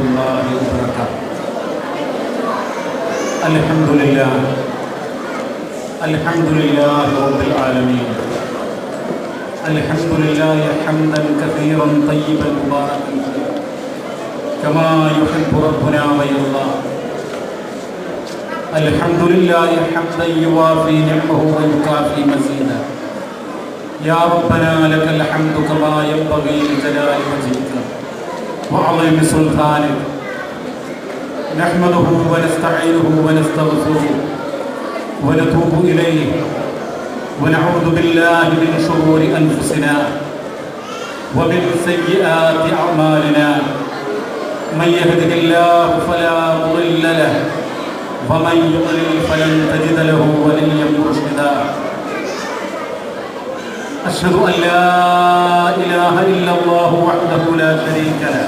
الله وبركاته. الحمد لله. الحمد لله رب العالمين. الحمد لله حمدا كثيرا طيبا مباركا. كما يحب ربنا ويرضى. الحمد لله حمدا يوافي نعمه ويكافي مزيدا. يا ربنا لك الحمد كما ينبغي لجلال وجهك. وعظيم سلطانك نحمده ونستعينه ونستغفره ونتوب إليه. ونعوذ بالله من شرور أنفسنا ومن سيئات أعمالنا. من يهده الله فلا مضل له ومن يضلل فلن تجد له وليا مرشدا. أشهد أن لا إله إلا الله وحده لا شريك له.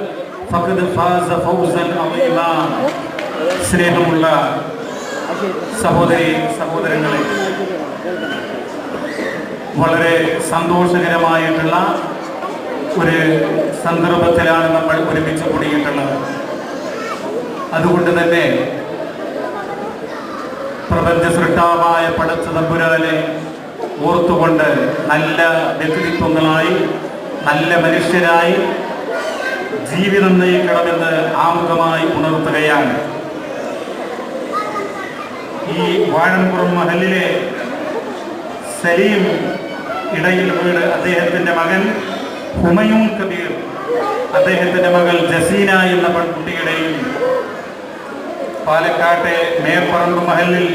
സ്നേഹമുള്ള സഹോദരി സഹോദരങ്ങളെ വളരെ സന്തോഷകരമായിട്ടുള്ള ഒരു സന്ദർഭത്തിലാണ് നമ്മൾ ഒരുമിച്ച് കൂടിയിട്ടുള്ളത് അതുകൊണ്ട് തന്നെ പ്രപഞ്ച സൃഷ്ടാവായ പടച്ച തമ്പുരാനെ ഓർത്തുകൊണ്ട് നല്ല വ്യക്തിത്വങ്ങളായി നല്ല മനുഷ്യരായി ജീവിതം നയിക്കണമെന്ന് ആമുഖമായി ഉണർത്തുകയാണ്. ഈ വാഴംപുറം മഹലിലെ സലീം ഇടയിൽ വീട് അദ്ദേഹത്തിന്റെ മകൻ ഹുമയൂൺ കബീർ അദ്ദേഹത്തിന്റെ മകൾ ജസീന എന്ന പെൺകുട്ടിയുടെയും പാലക്കാട്ടെ മേപ്പറമ്പ് മഹലിൽ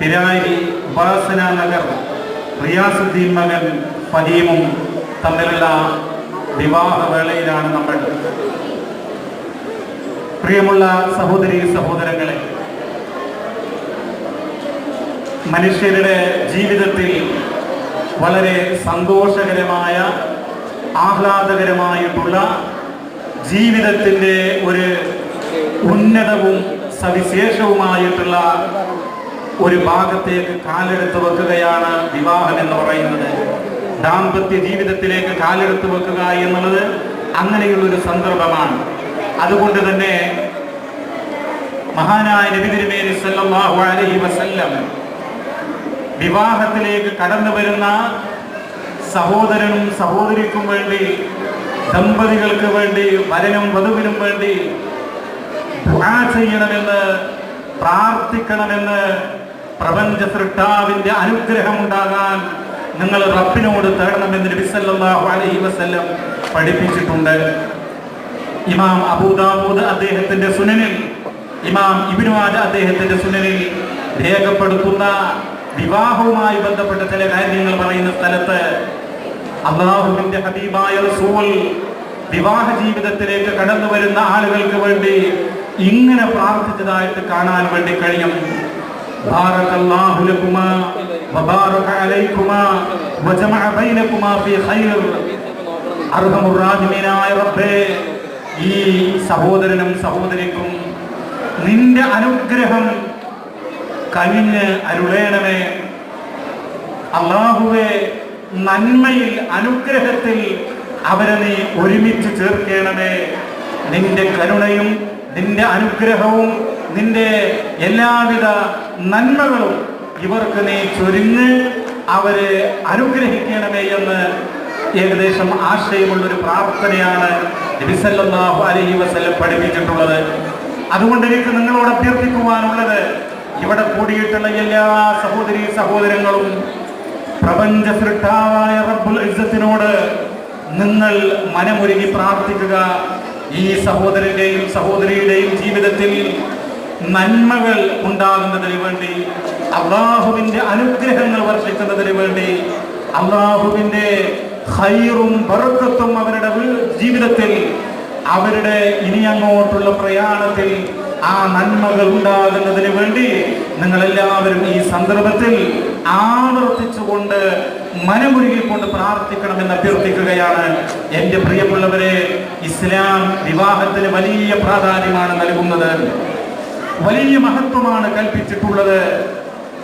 പിരാരി ഉപാസന നഗർ റിയാസുദ്ദീൻ മകൻ ഫഹീമും തമ്മിലുള്ള വിവാഹവേളയിലാണ് നമ്മൾ. പ്രിയമുള്ള സഹോദരി സഹോദരങ്ങളെ മനുഷ്യരുടെ ജീവിതത്തിൽ വളരെ സന്തോഷകരമായ ആഹ്ലാദകരമായിട്ടുള്ള ജീവിതത്തിന്റെ ഒരു ഉന്നതവും സവിശേഷവുമായിട്ടുള്ള ഒരു ഭാഗത്തേക്ക് കാലെടുത്ത് വെക്കുകയാണ് വിവാഹം എന്ന് പറയുന്നത്. ദാമ്പത്യ ജീവിതത്തിലേക്ക് കാലെടുത്ത് വെക്കുക എന്നുള്ളത് അങ്ങനെയുള്ള ഒരു സന്ദർഭമാണ്. അതുകൊണ്ട് തന്നെ മഹാനായ നബി തിരുമേനി സല്ലല്ലാഹു അലൈഹി വസല്ലം വിവാഹത്തിലേക്ക് കടന്നു വരുന്ന സഹോദരനും സഹോദരിക്കും വേണ്ടി ദമ്പതികൾക്ക് വേണ്ടി വരനും വധുവിനും വേണ്ടി ചെയ്യണമെന്ന് പ്രാർത്ഥിക്കണമെന്ന് പ്രപഞ്ച സൃഷ്ടാവിന്റെ അനുഗ്രഹം ഉണ്ടാകാൻ നിങ്ങൾ റബ്ബിനോട് തേടണമെന്ന് അലൈഹി വസല്ലം പഠിപ്പിച്ചിട്ടുണ്ട്. ഇമാം അബൂദാബൂദ് അദ്ദേഹത്തിന്റെ സുനനിൽ ഇമാം ഇബ്നു മാജ അദ്ദേഹത്തിന്റെ സുനനിൽ രേഖപ്പെടുത്തുന്ന വിവാഹവുമായി ബന്ധപ്പെട്ട ചില കാര്യങ്ങൾ പറയുന്ന സ്ഥലത്ത് അള്ളാഹുവിന്റെ ഹബീബായ റസൂൽ വിവാഹ ജീവിതത്തിലേക്ക് കടന്നു വരുന്ന ആളുകൾക്ക് വേണ്ടി ഇങ്ങനെ പ്രാർത്ഥിച്ചതായിട്ട് കാണാൻ വേണ്ടി കഴിയും. بارك الله لكما وبارك عليكما وجمع بينكما في خير അർഹമുറാഹിമീനായ റബ്ബേ ഈ സഹോദരനും സഹോദരിക്കും നിന്റെ അനുഗ്രഹം കവിഞ്ഞ് അരുളേണമേ അള്ളാഹുവെ നന്മയിൽ അനുഗ്രഹത്തിൽ അവരെ നീ ഒരുമിച്ച് ചേർക്കണമേ നിന്റെ കരുണയും നിന്റെ അനുഗ്രഹവും നിന്റെ എല്ലാവിധ നന്മകളും ഇവർക്ക് നീ ചൊരിഞ്ഞ് അവരെ അനുഗ്രഹിക്കണമേ എന്ന് ഏകദേശം ആശയമുള്ളൊരു പ്രാർത്ഥനയാണ് നബിസല്ലാഹു അലൈഹി വസല്ലം പഠിപ്പിച്ചിട്ടുള്ളത്. അതുകൊണ്ട് എനിക്ക് നിങ്ങളോട് അഭ്യർത്ഥിക്കുവാനുള്ളത് ഇവിടെ കൂടിയിട്ടുള്ള എല്ലാ സഹോദരി സഹോദരങ്ങളും പ്രപഞ്ച സൃഷ്ടാവായ റബ്ബുൽ ഇസ്സത്തിനോട് നിങ്ങൾ മനമൊരുങ്ങി പ്രാർത്ഥിക്കുക. ഈ സഹോദരന്റെയും സഹോദരിയുടെയും ജീവിതത്തിൽ നന്മകൾ ഉണ്ടാകുന്നതിന് വേണ്ടി അള്ളാഹുവിന്റെ അനുഗ്രഹങ്ങൾ വർഷിക്കുന്നതിന് വേണ്ടി അള്ളാഹുവിന്റെ ഹൈറും ബർക്കത്തും അവരുടെ ജീവിതത്തിൽ അവരുടെ ഇനി അങ്ങോട്ടുള്ള പ്രയാണത്തിൽ ആ നന്മകൾ ഉണ്ടാകുന്നതിന് വേണ്ടി നിങ്ങളെല്ലാവരും ഈ സന്ദർഭത്തിൽ ആവർത്തിച്ചുകൊണ്ട് മനമുരുകിക്കൊണ്ട് പ്രാർത്ഥിക്കണമെന്ന് അഭ്യർത്ഥിക്കുകയാണ് എന്റെ പ്രിയമുള്ളവരെ ഇസ്ലാം വിവാഹത്തിന് വലിയ പ്രാധാന്യമാണ് നൽകുന്നത്. വലിയ മഹത്വമാണ് കൽപ്പിച്ചിട്ടുള്ളത്.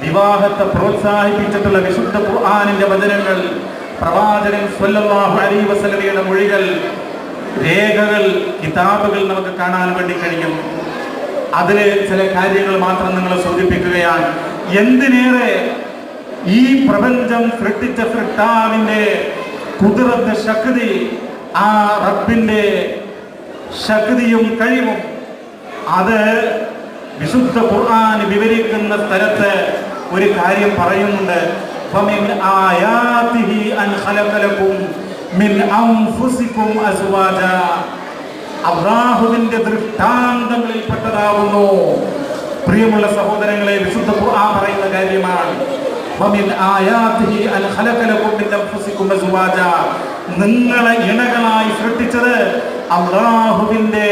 വിവാഹത്തെ പ്രോത്സാഹിപ്പിച്ചിട്ടുള്ള വിശുദ്ധ ഖുർആാനിന്റെ വചനങ്ങൾ പ്രവാചകൻ സ്വല്ലല്ലാഹു അലൈഹി വസല്ലമയുടെ മൊഴികൾ രേഖകൾ കിതാബുകൾ നമുക്ക് കാണാൻ വേണ്ടി കഴിയും. അതിലെ ചില കാര്യങ്ങൾ മാത്രം നിങ്ങൾ സൂചിപ്പിക്കുകയാണ്. എന്തിനേറെ ഈ പ്രപഞ്ചം സൃഷ്ടിച്ച സൃഷ്ടാവിന്റെ കുതിർന്ന ശക്തി ആ റബ്ബിന്റെ ശക്തിയും കഴിവും അത് വിശുദ്ധ ഖുർആൻ വിവരിക്കുന്ന സ്ഥലത്ത് ഒരു കാര്യം പറയുന്നുണ്ട്. അള്ളാഹുവിന്റെ ദൃഷ്ടാന്തങ്ങളിൽപ്പെട്ടതാവുന്നു പ്രിയമുള്ള സഹോദരങ്ങളെ വിശുദ്ധ ഖുർആൻ പറയുന്ന കാര്യമാണ്. وَمِنْ آيَاتِهِ أَنْ خَلَقَ لَكُمْ مِنْ أَنْفُسِكُمْ أَزْوَاجًا നിങ്ങളെ ഇണകളായി സൃഷ്ടിച്ചത് അള്ളാഹുവിന്റെ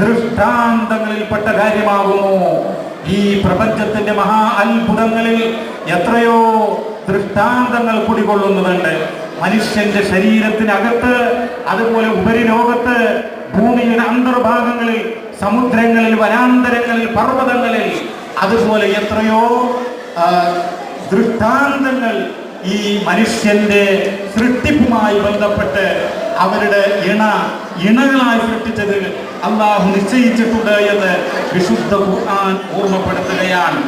ദൃഷ്ടാന്തങ്ങളിൽപ്പെട്ട കാര്യമാകുന്നു ഈ പ്രപഞ്ചത്തിന്റെ മഹാ അത്ഭുതങ്ങളിൽ എത്രയോ ദൃഷ്ടാന്തങ്ങൾ കുടികൊള്ളുന്നുണ്ട് മനുഷ്യന്റെ ശരീരത്തിനകത്ത് അതുപോലെ ഉപരിലോകത്ത് ഭൂമിയുടെ അന്തർഭാഗങ്ങളിൽ സമുദ്രങ്ങളിൽ വനാന്തരങ്ങളിൽ പർവ്വതങ്ങളിൽ അതുപോലെ എത്രയോ ആ, ദൃഷ്ടാന്തങ്ങൾ ഈ മനുഷ്യന്റെ സൃഷ്ടിപ്പുമായി ബന്ധപ്പെട്ട് അവരുടെ ഇണ ഇണകളായി സൃഷ്ടിച്ചത് അള്ളാഹു നിശ്ചയിച്ചിട്ടുണ്ട് എന്ന് വിശുദ്ധ ഖുർആൻ ഓർമ്മപ്പെടുത്തുകയാണ്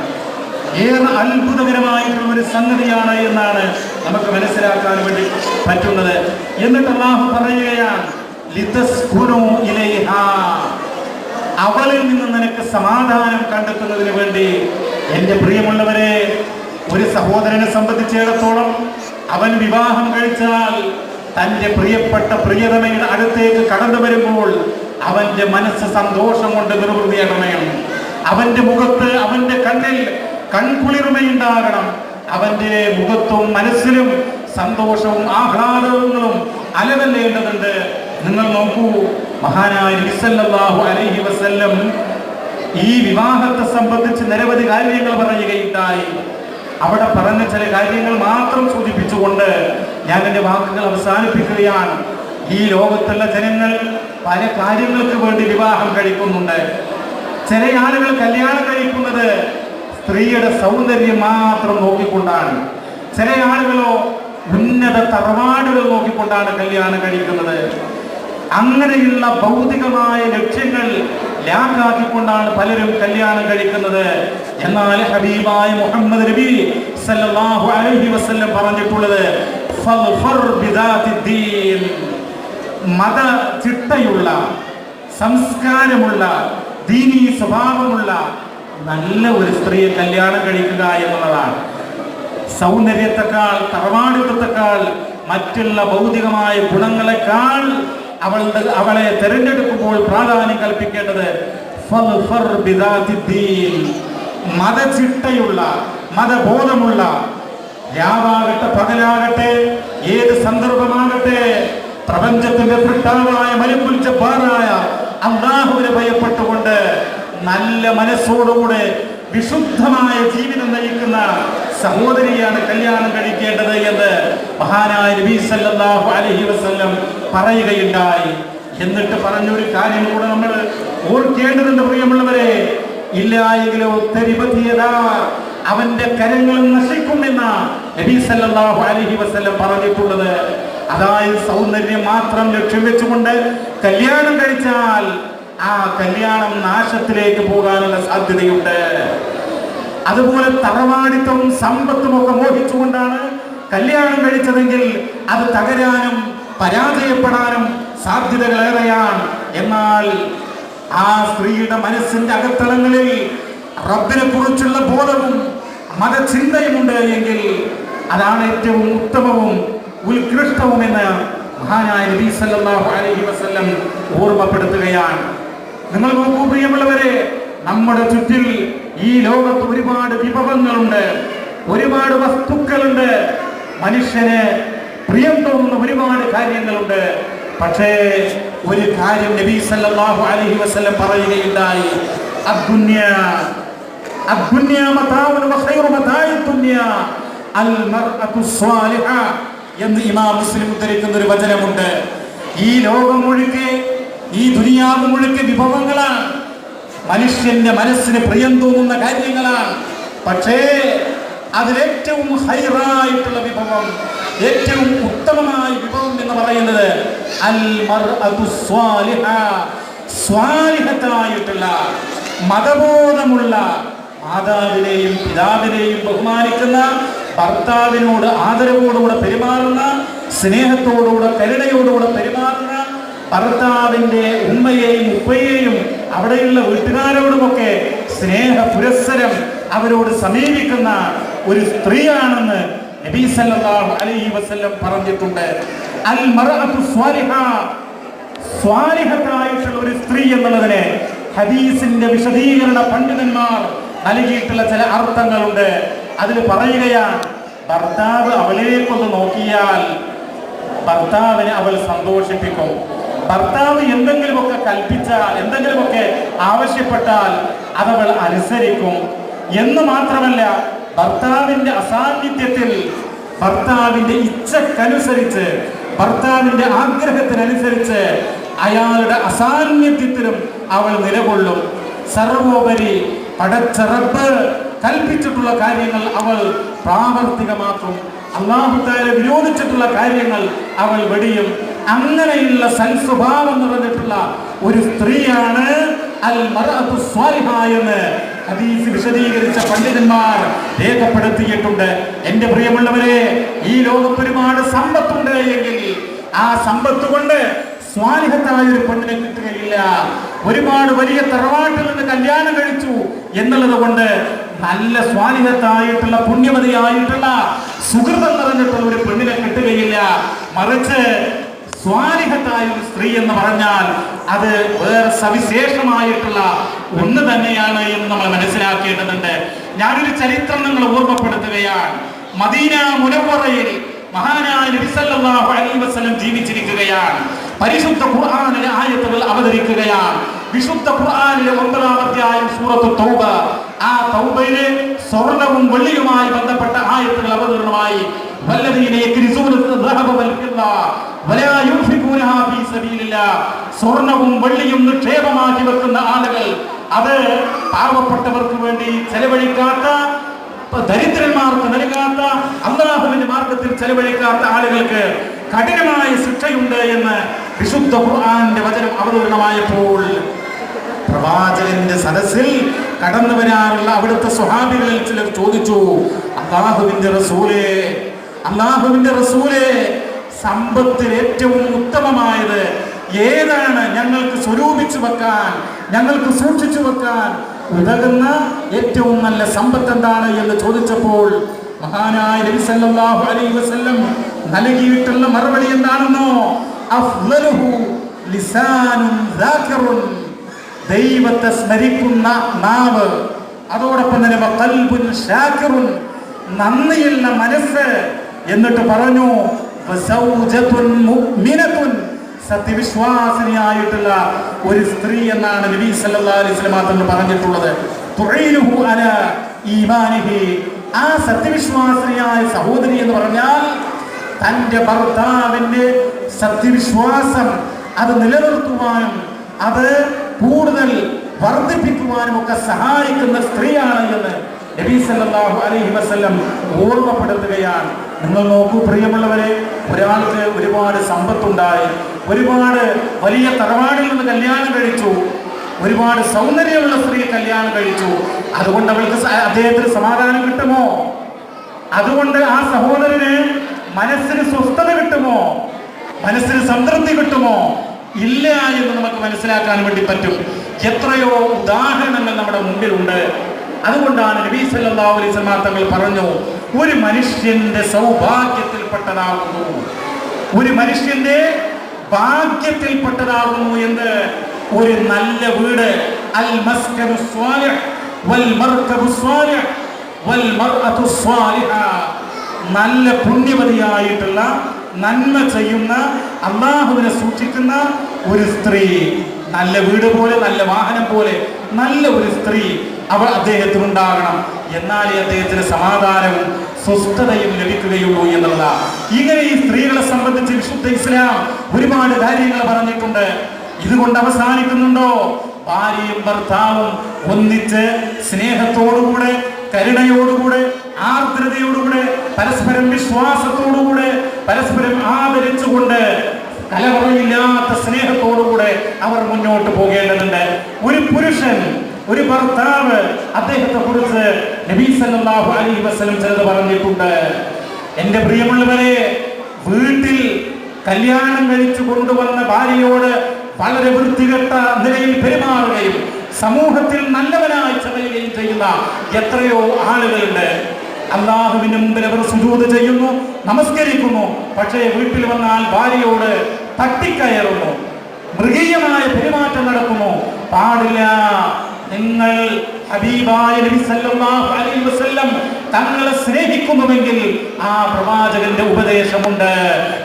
ഏറെ അത്ഭുതകരമായിട്ടുള്ള ഒരു സംഗതിയാണ് എന്നാണ് നമുക്ക് മനസ്സിലാക്കാൻ വേണ്ടി പറ്റുന്നത് എന്നിട്ട് അള്ളാഹു പറയുകയാണ്. അവളിൽ നിന്ന് നിനക്ക് സമാധാനം കണ്ടെത്തുന്നതിന് വേണ്ടി എന്റെ പ്രിയമുള്ളവരെ ഒരു സഹോദരനെ സംബന്ധിച്ചിടത്തോളം അവൻ വിവാഹം കഴിച്ചാൽ തന്റെ പ്രിയപ്പെട്ട പ്രിയതമയുടെ അടുത്തേക്ക് കടന്നു വരുമ്പോൾ അവന്റെ മനസ്സ് സന്തോഷം കൊണ്ട് നിർവൃതിയാകണം അവന്റെ മുഖത്ത് അവന്റെ കണ്ണിൽ കൺകുളിർമയുണ്ടാകണം. അവന്റെ മുഖത്തും മനസ്സിലും സന്തോഷവും ആഹ്ലാദങ്ങളും അലവല്ലേണ്ടതുണ്ട് നിങ്ങൾ നോക്കൂ മഹാനായ നബിസല്ലാഹു അലൈഹി വസല്ലം ഈ വിവാഹത്തെ സംബന്ധിച്ച് നിരവധി കാര്യങ്ങൾ പറയുകയുണ്ടായി അവിടെ പറഞ്ഞ ചില കാര്യങ്ങൾ മാത്രം സൂചിപ്പിച്ചുകൊണ്ട് ഞാൻ എന്റെ വാക്കുകൾ അവസാനിപ്പിക്കുകയാണ്. ഈ ലോകത്തുള്ള ജനങ്ങൾ പല കാര്യങ്ങൾക്ക് വേണ്ടി വിവാഹം കഴിക്കുന്നുണ്ട്. ചില ആളുകൾ കല്യാണം കഴിക്കുന്നത് സ്ത്രീയുടെ സൗന്ദര്യം മാത്രം നോക്കിക്കൊണ്ടാണ്. ചില ആളുകളോ ഉന്നത തറവാടുകൾ നോക്കിക്കൊണ്ടാണ് കല്യാണം കഴിക്കുന്നത്. അങ്ങനെയുള്ള ഭൗതികമായ ലക്ഷ്യങ്ങൾ ലാക്കാക്കിക്കൊണ്ടാണ് പലരും കല്യാണം കഴിക്കുന്നത്. എന്നാൽ ഹബീബായ മുഹമ്മദ് നബി സല്ലല്ലാഹു അലൈഹി വസല്ലം പറഞ്ഞിട്ടുള്ളത് മത ചിട്ടയുള്ള സംസ്കാരമുള്ള ദീനീ സ്വഭാവമുള്ള നല്ല ഒരു സ്ത്രീയെ കല്യാണം കഴിക്കുക എന്നുള്ളതാണ്. സൗന്ദര്യത്തെക്കാൾ തറവാടിത്തത്തെക്കാൾ മറ്റുള്ള ഭൗതികമായ ഗുണങ്ങളെക്കാൾ അവളുടെ അവളെ തെരഞ്ഞെടുക്കുമ്പോൾ പ്രാധാന്യം കൽപ്പിക്കേണ്ടത്. മതചിട്ടയുള്ള മതബോധമുള്ള രാവാകട്ടെ പകലാകട്ടെ ഏത് സന്ദർഭമാകട്ടെ പ്രപഞ്ചത്തിന്റെ സൃഷ്ടാവായ മലിമ്പുൽ ജബ്ബാറായ അള്ളാഹുവിനെ ഭയപ്പെട്ടുകൊണ്ട് നല്ല മനസ്സോടുകൂടെ വിശുദ്ധമായ ജീവിതം നയിക്കുന്ന സഹോദരിയാണ് കല്യാണം കഴിക്കേണ്ടത് എന്ന് മഹാനായ നബി സല്ലല്ലാഹു അലൈഹി വസല്ലം പറയുകയുണ്ടായി. എന്നിട്ട് പറഞ്ഞൊരു കാര്യം കൂടെ നമ്മൾ ഓർക്കേണ്ടതുണ്ട് പ്രിയമുള്ളവരെ ഇല്ല എങ്കിലോ തെരിപതിയതാ അവന്റെ കരങ്ങൾ നശിക്കുമെന്ന നബി സല്ലല്ലാഹു അലൈഹി വസല്ലം പറഞ്ഞിട്ടുള്ളത്. അതായത് സൗന്ദര്യം മാത്രം ലക്ഷ്യം വെച്ചുകൊണ്ട് കല്യാണം കഴിച്ചാൽ ആ കല്യാണം നാശത്തിലേക്ക് പോകാനുള്ള സാധ്യതയുണ്ട്. അതുപോലെ തറവാടിത്തവും സമ്പത്തും ഒക്കെ മോഹിച്ചുകൊണ്ടാണ് കല്യാണം കഴിച്ചതെങ്കിൽ അത് തകരാനും പരാജയപ്പെടാനും സാധ്യതകളേറെയാണ്. എന്നാൽ ആ സ്ത്രീയുടെ മനസ്സിന്റെ അകത്തളങ്ങളിൽ റബ്ബിനെ കുറിച്ചുള്ള ബോധവും മതചിന്തയുമുണ്ട് എങ്കിൽ അതാണ് ഏറ്റവും ഉത്തമവും ഉത്കൃഷ്ടവും എന്ന് മഹാനായ നബി സല്ലല്ലാഹു അലൈഹി വസല്ലം ഓർമ്മപ്പെടുത്തുകയാണ്. നിങ്ങൾ നോക്കൂ പ്രിയമുള്ളവരെ നമ്മുടെ ചുറ്റിൽ ഈ ലോകത്ത് ഒരുപാട് വിഭവങ്ങളുണ്ട് ഒരുപാട് വസ്തുക്കളുണ്ട്. മനുഷ്യന് പ്രിയം തോന്നുന്ന ഒരുപാട് കാര്യങ്ങളുണ്ട്. പക്ഷേ ഒരു കാര്യം നബി സല്ലല്ലാഹു അലൈഹി വസല്ലം പറയുകയുണ്ടായി. അദ്ദുന്യ അദ്ദുന്യ മതാഉൻ വഖൈറു മതാഇ ദുന്യ അൽ മർഅതു സ്വാലിഹ എന്ന് ഇമാം മുസ്ലിം ഉദ്ധരിക്കുന്ന ഒരു വചനമുണ്ട്. ഈ ലോകം മുഴുക്കെ ഈ ദുനിയാവ് മുഴുക്കെ വിഭവങ്ങളാണ്. മനുഷ്യന്റെ മനസ്സിന് പ്രിയം തോന്നുന്ന കാര്യങ്ങളാണ്. പക്ഷേ അതിലേറ്റവും ഹൈറായിട്ടുള്ള വിഭവം ഏറ്റവും ഉത്തമമായ വിഭവം എന്ന് പറയുന്നത് അൽ സ്വാലിഹത്തായിട്ടുള്ള മതബോധമുള്ള മാതാവിനെയും പിതാവിനെയും ബഹുമാനിക്കുന്ന ഭർത്താവിനോട് ആദരവോടുകൂടെ പെരുമാറുന്ന സ്നേഹത്തോടുകൂടെ കരുണയോടുകൂടെ പെരുമാറുന്ന ഭർത്താവിന്റെ ഉമ്മയെയും ഉപ്പയെയും അവിടെയുള്ള വീട്ടുകാരോടുമൊക്കെ സ്നേഹ പുരസ്സരം അവരോട് സമീപിക്കുന്ന ഒരു സ്ത്രീയാണെന്ന് നബി സല്ലല്ലാഹു അലൈഹി വസല്ലം പറഞ്ഞിട്ടുണ്ട്. അൽ മർഅതു സ്വാലിഹ. സ്വാലിഹത്തായിട്ടുള്ള ഒരു സ്ത്രീ എന്നുള്ളതിനെ ഹദീസിന്റെ വിശദീകരണ പണ്ഡിതന്മാർ നൽകിയിട്ടുള്ള ചില അർത്ഥങ്ങളുണ്ട്. അതിൽ പറയുകയാണ് ഭർത്താവ് അവളേക്കൊന്ന് നോക്കിയാൽ ഭർത്താവിനെ അവൾ സന്തോഷിപ്പിക്കും. ഭർത്താവ് എന്തെങ്കിലുമൊക്കെ കൽപ്പിച്ചാൽ എന്തെങ്കിലുമൊക്കെ ആവശ്യപ്പെട്ടാൽ അതവൾ അനുസരിക്കും. എന്ന് മാത്രമല്ല ഭർത്താവിന്റെ അസാന്നിധ്യത്തിൽ ഭർത്താവിന്റെ ഇച്ഛക്കനുസരിച്ച് ഭർത്താവിന്റെ ആഗ്രഹത്തിനനുസരിച്ച് അയാളുടെ അസാന്നിധ്യത്തിലും അവൾ നിലകൊള്ളും. സർവോപരി പടച്ചറപ്പ് കൽപ്പിച്ചിട്ടുള്ള കാര്യങ്ങൾ അവൾ പ്രാവർത്തികമാക്കും. അള്ളാഹുത്താരെ വിരോധിച്ചിട്ടുള്ള കാര്യങ്ങൾ അവൾ വെടിയും. അങ്ങനെയുള്ള സൽസ്വഭാവം നിറഞ്ഞിട്ടുള്ള ഒരു സ്ത്രീയാണ് അൽ എന്ന് ഹദീസ് വിശദീകരിച്ച പണ്ഡിതന്മാർ രേഖപ്പെടുത്തിയിട്ടുണ്ട്. എന്റെ പ്രിയമുള്ളവരെ ഈ ലോകത്ത് ഒരുപാട് സമ്പത്തുണ്ട് എങ്കിൽ ആ സമ്പത്ത് കൊണ്ട് സ്വാലിഹത്തായ ഒരു പെണ്ണിനെ കിട്ടുകയില്ല. ഒരുപാട് വലിയ തറവാട്ടിൽ നിന്ന് കല്യാണം കഴിച്ചു എന്നുള്ളത് കൊണ്ട് നല്ല സ്വാലിഹത്തായിട്ടുള്ള പുണ്യമതിയായിട്ടുള്ള സുഹൃതം നിറഞ്ഞിട്ടുള്ള ഒരു പെണ്ണിനെ കിട്ടുകയില്ല. മറിച്ച് സ്വാലിഹത്തായ ഒരു സ്ത്രീ എന്ന് പറഞ്ഞാൽ അത് വേറെ സവിശേഷമായിട്ടുള്ള ഒന്ന് തന്നെയാണ് എന്ന് നമ്മൾ മനസ്സിലാക്കേണ്ടതുണ്ട്. ഞാനൊരു ചരിത്രം നിങ്ങൾ ഓർമ്മപ്പെടുത്തുകയാണ്. മദീന മുനപ്പുറയിൽ മഹാനായ നബി സല്ലല്ലാഹു അലൈഹി വസല്ലം ജീവിച്ചിരിക്കുകയാണ്. പരിശുദ്ധ ഖുർആാനിലെ ആയത്തുകൾ അവതരിക്കുകയാണ്. വിശുദ്ധ ഖുർആാനിലെ ഒമ്പതാമധ്യായം സൂറത്ത് തൗബ. ആ തൗബയിലെ സ്വർണവും വെള്ളിയുമായി ബന്ധപ്പെട്ട ആയത്തുകൾ അവതരണമായി. സ്വർണവും വെള്ളിയും നിക്ഷേപമാക്കി വെക്കുന്ന ആളുകൾ അത് പാവപ്പെട്ടവർക്ക് വേണ്ടി ചെലവഴിക്കാത്ത ദരിദ്രന്മാർക്ക് നൽകാത്ത അള്ളാഹുവിന്റെ മാർഗത്തിൽ ചെലവഴിക്കാത്ത ആളുകൾക്ക് കഠിനമായ ശിക്ഷയുണ്ട് എന്ന് വിശുദ്ധ ഖുർആന്റെ വചനം അവതരണമായപ്പോൾ പ്രവാചകന്റെ സദസ്സിൽ കടന്നു വരാറുള്ള അവിടുത്തെ സ്വഹാബികളിൽ ചിലർ ചോദിച്ചു അള്ളാഹുവിന്റെ റസൂലേ അള്ളാഹുവിന്റെ റസൂലേ സമ്പത്തിൽ ഏറ്റവും ഉത്തമമായത് ഏതാണ്? ഞങ്ങൾക്ക് സ്വരൂപിച്ചു വെക്കാൻ ഞങ്ങൾക്ക് സൂക്ഷിച്ചു വെക്കാൻ ഉതകുന്ന ഏറ്റവും നല്ല സമ്പത്ത് എന്താണ്? എന്ന് ചോദിച്ചപ്പോൾ മഹാനായ നബി സല്ലല്ലാഹു അലൈഹി വസല്ലം നൽകിയിട്ടുള്ള മറുപടി എന്താണെന്നോ ദൈവത്തെ സ്മരിക്കുന്ന നാവ് അതോടൊപ്പം തന്നെ കൽബുൻ ഷാക്കിറുൻ നന്ദിയുള്ള മനസ്സ് എന്നിട്ട് പറഞ്ഞു സത്യവിശ്വാസിനിയായിട്ടുള്ള ഒരു സ്ത്രീ എന്നാണ് നബി സല്ലല്ലാഹു അലൈഹി വസല്ലം പറഞ്ഞിട്ടുള്ളത്. തുഈനുഹു അല ഈമാനിഹി. ആ സത്യവിശ്വാസിനിയായ സഹോദരി എന്ന് പറഞ്ഞാൽ തന്റെ ഭർത്താവിന്റെ സത്യവിശ്വാസം അത് നിലനിർത്തുവാനും അത് കൂടുതൽ വർദ്ധിപ്പിക്കുവാനും ഒക്കെ സഹായിക്കുന്ന സ്ത്രീയാണ് എന്ന് നബി സല്ലല്ലാഹു അലൈഹി വസല്ലം ഓർമ്മപ്പെടുത്തുകയാണ്. നിങ്ങൾ നോക്കൂ പ്രിയമുള്ളവരെ ഒരാൾക്ക് ഒരുപാട് സമ്പത്തുണ്ടായി ഒരുപാട് വലിയ തറവാടിൽ നിന്ന് കല്യാണം കഴിച്ചു ഒരുപാട് സൗന്ദര്യമുള്ള സ്ത്രീ കല്യാണം കഴിച്ചു. അതുകൊണ്ട് അവൾക്ക് അദ്ദേഹത്തിന് സമാധാനം കിട്ടുമോ? അതുകൊണ്ട് ആ സഹോദരന് മനസ്സിന് സ്വസ്ഥത കിട്ടുമോ? മനസ്സിന് സംതൃപ്തി കിട്ടുമോ? ഇല്ല എന്ന് നമുക്ക് മനസ്സിലാക്കാൻ വേണ്ടി പറ്റും. എത്രയോ ഉദാഹരണങ്ങൾ നമ്മുടെ മുമ്പിലുണ്ട്. അതുകൊണ്ടാണ് നബി സല്ലല്ലാഹു അലൈഹി തങ്ങൾ പറഞ്ഞു ഒരു മനുഷ്യന്റെ സൗഭാഗ്യത്തിൽപ്പെട്ടതാകുന്നു. ഒരു മനുഷ്യന്റെ ഭാഗ്യത്തിൽപ്പെട്ടതാകുന്നു എന്ന് ഒരു നല്ല വീട് അൽ സ്വാലിഹ് വൽ മർകബു സ്വാലിഹ് വൽ സ്വാലിഹ നല്ല പുണ്യവതിയായിട്ടുള്ള നന്മ ചെയ്യുന്ന അള്ളാഹുവിനെ സൂക്ഷിക്കുന്ന ഒരു സ്ത്രീ. നല്ല വീട് പോലെ നല്ല വാഹനം പോലെ നല്ല ഒരു സ്ത്രീ അവൾ അദ്ദേഹത്തിന് ഉണ്ടാകണം എന്നാലേ അദ്ദേഹത്തിന് സമാധാനവും സ്വസ്ഥതയും ലഭിക്കുകയുള്ളൂ എന്നുള്ളതാണ് ഇങ്ങനെ ഈ സ്ത്രീകളെ സംബന്ധിച്ച് വിശുദ്ധ ഇസ്ലാം ഒരുപാട് കാര്യങ്ങൾ പറഞ്ഞിട്ടുണ്ട്. ഇതുകൊണ്ട് അവസാനിക്കുന്നുണ്ടോ? ഭാര്യയും ഭർത്താവും ഒന്നിച്ച് സ്നേഹത്തോടുകൂടെ കരുണയോടുകൂടെ ആർദ്രതയോടുകൂടെ പരസ്പരം വിശ്വാസത്തോടുകൂടെ പരസ്പരം ആദരിച്ചുകൊണ്ട് കലവറയില്ലാത്ത സ്നേഹത്തോടുകൂടെ അവർ മുന്നോട്ട് പോകേണ്ടതുണ്ട്. ഒരു പുരുഷൻ ഒരു ഭർത്താവ് അദ്ദേഹത്തെ കുറിച്ച് നബീ അലൈഹി വസല്ലം ചിലത് പറഞ്ഞിട്ടുണ്ട്. എന്റെ പ്രിയമുള്ളവരെ വീട്ടിൽ കല്യാണം കഴിച്ചു കൊണ്ടുവന്ന ഭാര്യയോട് വളരെ വൃത്തികെട്ട നിലയിൽ പെരുമാറുകയും സമൂഹത്തിൽ നല്ലവനായി ചമയുകയും ചെയ്യുന്ന എത്രയോ ആളുകളുണ്ട്. അള്ളാഹുവിന്റെ മുമ്പിൽ അവർ സുജൂത് ചെയ്യുന്നു നമസ്കരിക്കുന്നു. പക്ഷേ വീട്ടിൽ വന്നാൽ ഭാര്യയോട് തട്ടിക്കയറുന്നു. മൃഗീയമായ പെരുമാറ്റം നടക്കുന്നു. പാടില്ല. നിങ്ങൾ ഹബീബായ നബി സല്ലല്ലാഹു അലൈഹി വസല്ലം തങ്ങളെ സ്നേഹിക്കുന്നുവെങ്കിൽ ആ പ്രവാചകന്റെ ഉപദേശമുണ്ട്.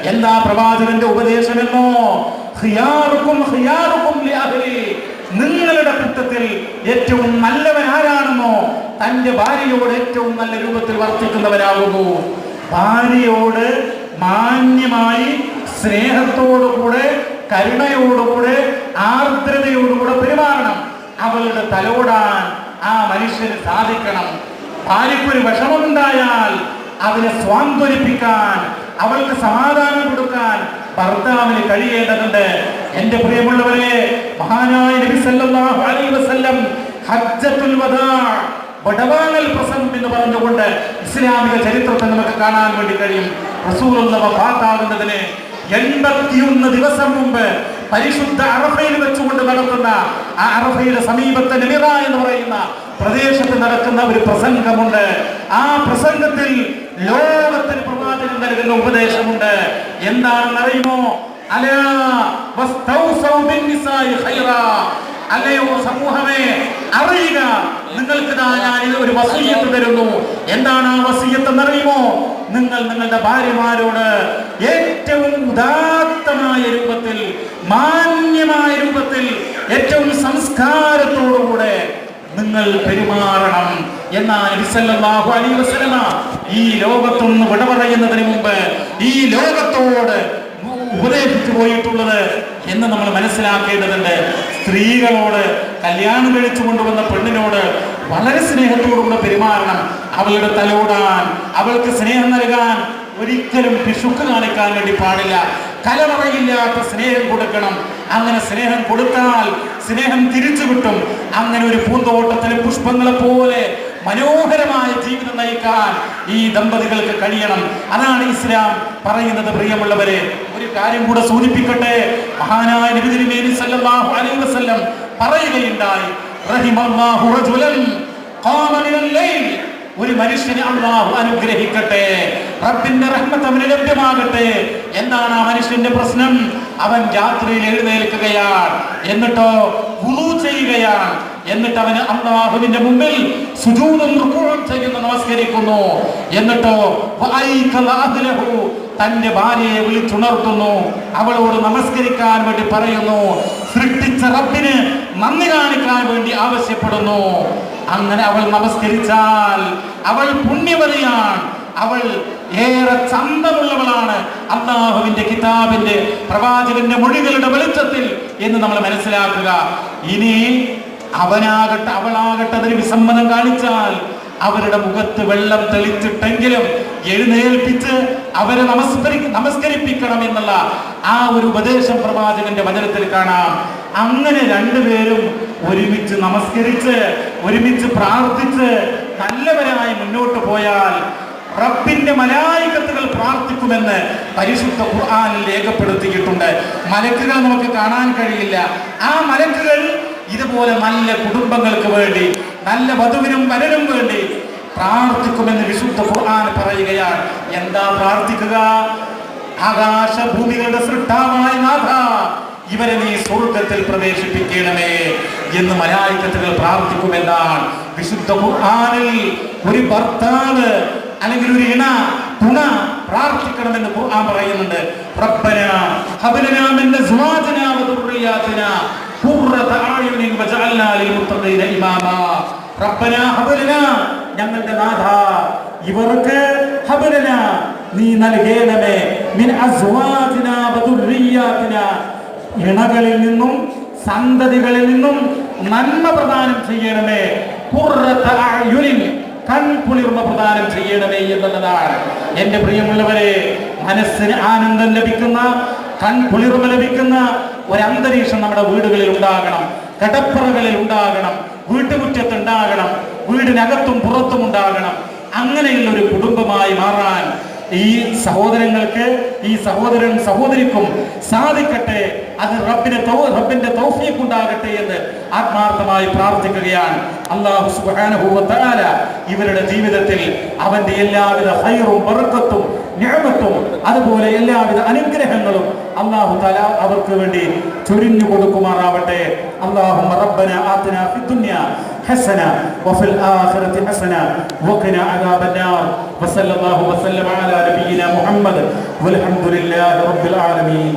എന്താ പ്രവാചകന്റെ ഉപദേശമെന്നോ? ഖിയാറുക്കും ഖിയാറുക്കും ലിഅഹ്ലി. നിങ്ങളുടെ കൂട്ടത്തിൽ ഏറ്റവും നല്ലവൻ ആരാണെന്നോ തന്റെ ഭാര്യയോട് ഏറ്റവും നല്ല രൂപത്തിൽ വർത്തിക്കുന്നവരാകുന്നു. ഭാര്യയോട് മാന്യമായി സ്നേഹത്തോടുകൂടെ കരുണയോടുകൂടെ ആർദ്രതയോടുകൂടെ പെരുമാറണം. അവളുടെ തലോടാൻ ആ മനുഷ്യന് സാധിക്കണം. ഭാര്യയ്ക്കൊരു വിഷമമുണ്ടായാൽ അവനെ സ്വാന്തനിപ്പിക്കാൻ അവൾക്ക് സമാധാനം കൊടുക്കാൻ ഭർത്താവിന് കഴിയേണ്ടതുണ്ട്. എന്റെ പ്രിയമുള്ളവരെ മഹാനായ നബി സല്ലല്ലാഹു അലൈഹി വസല്ലം ഹജ്ജത്തുൽ വദാ വടവാങ്ങൽ പ്രസംഗം എന്ന് പറഞ്ഞുകൊണ്ട് ഇസ്ലാമിക ചരിത്രത്തെ നമുക്ക് കാണാൻ വേണ്ടി കഴിയും. റസൂലുള്ള വഫാത്താകുന്നതിന് എൺപത്തിയൊന്ന് ദിവസം മുമ്പ് പരിശുദ്ധ അറഫയിൽ വെച്ചുകൊണ്ട് നടത്തുന്ന ആ അറഫയുടെ സമീപത്തെ നിമിറ എന്ന് പറയുന്ന പ്രദേശത്ത് നടക്കുന്ന ഒരു പ്രസംഗമുണ്ട്. ആ പ്രസംഗത്തിൽ ലോകത്തിന് പ്രവാചകൻ നൽകുന്ന ഉപദേശമുണ്ട്. എന്താണെന്ന് അലാ അല്ലയോ സമൂഹമേ അറിയുക. നിങ്ങൾക്ക് ഞാൻ ഒരു വസീയത്ത് തരുന്നു. എന്താണ് ആ വസീയത്ത് എന്നറിയുമോ? നിങ്ങൾ നിങ്ങളുടെ ഭാര്യമാരോട് ഏറ്റവും ഉദാത്തമായ രൂപത്തിൽ മാന്യമായ രൂപത്തിൽ ഏറ്റവും സംസ്കാരത്തോടുകൂടെ നിങ്ങൾ പെരുമാറണം എന്നാൽ നബി സല്ലല്ലാഹു അലൈഹി വസല്ലമ ഈ ലോകത്തുനിന്ന് വിട മുമ്പ് ഈ ലോകത്തോട് ഉപദേശിച്ചു പോയിട്ടുള്ളത് എന്ന് നമ്മൾ മനസ്സിലാക്കേണ്ടതുണ്ട്. സ്ത്രീകളോട് കല്യാണം കഴിച്ചു കൊണ്ടുവന്ന പെണ്ണിനോട് വളരെ സ്നേഹത്തോടുകൂടെ പെരുമാറണം. അവളുടെ തലോടാൻ അവൾക്ക് സ്നേഹം നൽകാൻ ഒരിക്കലും പിശുക്ക് കാണിക്കാൻ വേണ്ടി പാടില്ല. കലവറയില്ലാത്ത സ്നേഹം കൊടുക്കണം. അങ്ങനെ സ്നേഹം കൊടുത്താൽ സ്നേഹം തിരിച്ചു കിട്ടും. അങ്ങനെ ഒരു പൂന്തോട്ടത്തിലെ പുഷ്പങ്ങളെ പോലെ മനോഹരമായ ജീവിതം നയിക്കാൻ ഈ ദമ്പതികൾക്ക് കഴിയണം. അതാണ് ഇസ്ലാം പറയുന്നത് പ്രിയമുള്ളവരെ. ഒരു കാര്യം കൂടെ സൂചിപ്പിക്കട്ടെ? മഹാനായ നബിതിരുമേനി സല്ലല്ലാഹു അലൈഹി വസല്ലം പറയുകയുണ്ടായി റഹിമല്ലാഹു റജുലൻ ഖാമ മിനൽ ലൈൽ. ഒരു മനുഷ്യനെ അള്ളാഹു അനുഗ്രഹിക്കട്ടെ റബ്ബിന്റെ റഹ്മത്ത് അവന് ലഭ്യമാകട്ടെ. എന്താണ് ആ മനുഷ്യന്റെ പ്രശ്നം? അവൻ രാത്രിയിൽ എഴുന്നേൽക്കുകയാണ് എന്നിട്ടോ വുളു ചെയ്യുകയാണ് എന്നിട്ട് അവന് അള്ളാഹുവിന്റെ മുമ്പിൽ സുജൂദും ചെയ്യുന്നു നമസ്കരിക്കുന്നു എന്നിട്ടോ തന്റെ ഭാര്യയെ വിളിച്ചുണർത്തുന്നു. അവളോട് നമസ്കരിക്കാൻ വേണ്ടി പറയുന്നു. സൃഷ്ടിച്ച റബ്ബിന് നന്ദി കാണിക്കാൻ വേണ്ടി ആവശ്യപ്പെടുന്നു. അങ്ങനെ അവൾ നമസ്കരിച്ചാൽ അവൾ പുണ്യവതിയാണ്. അവൾ ഏറെ ചന്തമുള്ളവളാണ്. അള്ളാഹുവിന്റെ കിതാബിന്റെ പ്രവാചകന്റെ മൊഴികളുടെ വെളിച്ചത്തിൽ എന്ന് നമ്മൾ മനസ്സിലാക്കുക. ഇനി അവനാകട്ടെ അവളാകട്ടെ അതിന് വിസമ്മതം കാണിച്ചാൽ അവരുടെ മുഖത്ത് വെള്ളം തെളിച്ചിട്ടെങ്കിലും എഴുന്നേൽപ്പിച്ച് അവരെ നമസ്കരി നമസ്കരിപ്പിക്കണം എന്നുള്ള ആ ഒരു ഉപദേശം പ്രവാചകന്റെ വചനത്തിൽ കാണാം. അങ്ങനെ രണ്ടുപേരും ഒരുമിച്ച് നമസ്കരിച്ച് ഒരുമിച്ച് പ്രാർത്ഥിച്ച് നല്ലവരായി മുന്നോട്ട് പോയാൽ റബ്ബിന്റെ മലായികത്തുകൾ പ്രാർത്ഥിക്കുമെന്ന് പരിശുദ്ധ ഖുർആാനിൽ രേഖപ്പെടുത്തിയിട്ടുണ്ട്. മലക്കുകൾ നമുക്ക് കാണാൻ കഴിയില്ല. ആ മലക്കുകൾ ഇതുപോലെ നല്ല കുടുംബങ്ങൾക്ക് വേണ്ടി നല്ല വധുവിനും വരനും വേണ്ടി പ്രാർത്ഥിക്കുമെന്ന് വിശുദ്ധ ഖുർആൻ പറയുകയാണ്. എന്താ പ്രാർത്ഥിക്കുക? ആകാശ ഭൂമികളുടെ സൃഷ്ടാവായ നാഥ ഇവരെ നീ സ്വർഗത്തിൽ പ്രവേശിപ്പിക്കണമേ എന്ന് മലായിക്കത്തുകൾ പ്രാർത്ഥിക്കുമെന്നാണ് വിശുദ്ധ ഖുർആനിൽ ഒരു ഭർത്താവ് അല്ലെങ്കിൽ ഒരു ഇണ തുണ പ്രാർത്ഥിക്കണമെന്ന് ഖുർആൻ പറയുന്നുണ്ട്. ഞങ്ങളുടെ നാഥ. ഇവർക്ക് ഹബലന നീ നൽകേണമേ. മിൻ അസ്വാജിനാ വദുർരിയാതിനാ ഇണകളിൽ നിന്നും സന്തതികളിൽ നിന്നും നന്മ പ്രദാനം ചെയ്യണമേ. ഖുർറത അഅയുനിൻ കൺകുളിർമ പ്രദാനം ചെയ്യണമേ എന്നുള്ളതാണ്. എന്റെ പ്രിയമുള്ളവരെ മനസ്സിന് ആനന്ദം ലഭിക്കുന്ന കൺകുളിർമ ലഭിക്കുന്ന ഒരു അന്തരീക്ഷം നമ്മുടെ വീടുകളിൽ ഉണ്ടാകണം. കടപ്പുറകളിൽ ഉണ്ടാകണം. വീട്ടുമുറ്റത്ത് ഉണ്ടാകണം വീടിനകത്തും പുറത്തും ഉണ്ടാകണം. അങ്ങനെയുള്ള ഒരു കുടുംബമായി മാറാൻ ഈ സഹോദരങ്ങൾക്ക് ഈ സഹോദരൻ സഹോദരിക്കും സാധിക്കട്ടെ. അത് റബ്ബിന്റെ റബ്ബിന്റെ തൗഫീഖ് ഉണ്ടാകട്ടെ എന്ന് ആത്മാർത്ഥമായി പ്രാർത്ഥിക്കുകയാണ്. അള്ളാഹു വ ഇവരുടെ ജീവിതത്തിൽ അവന്റെ എല്ലാവിധ ഹൈറും ബർക്കത്തും ഞാമത്തും അതുപോലെ എല്ലാവിധ അനുഗ്രഹങ്ങളും അള്ളാഹു തആല അവർക്ക് വേണ്ടി ചൊരിഞ്ഞു കൊടുക്കുമാറാവട്ടെ അല്ലാഹുമ്മ റബ്ബന ആതിനാ ഫിദ്ദുനിയ حسنة وفي الآخرة حسنة وقنا عذاب النار وصلى الله وسلم على نبينا محمد والحمد لله رب العالمين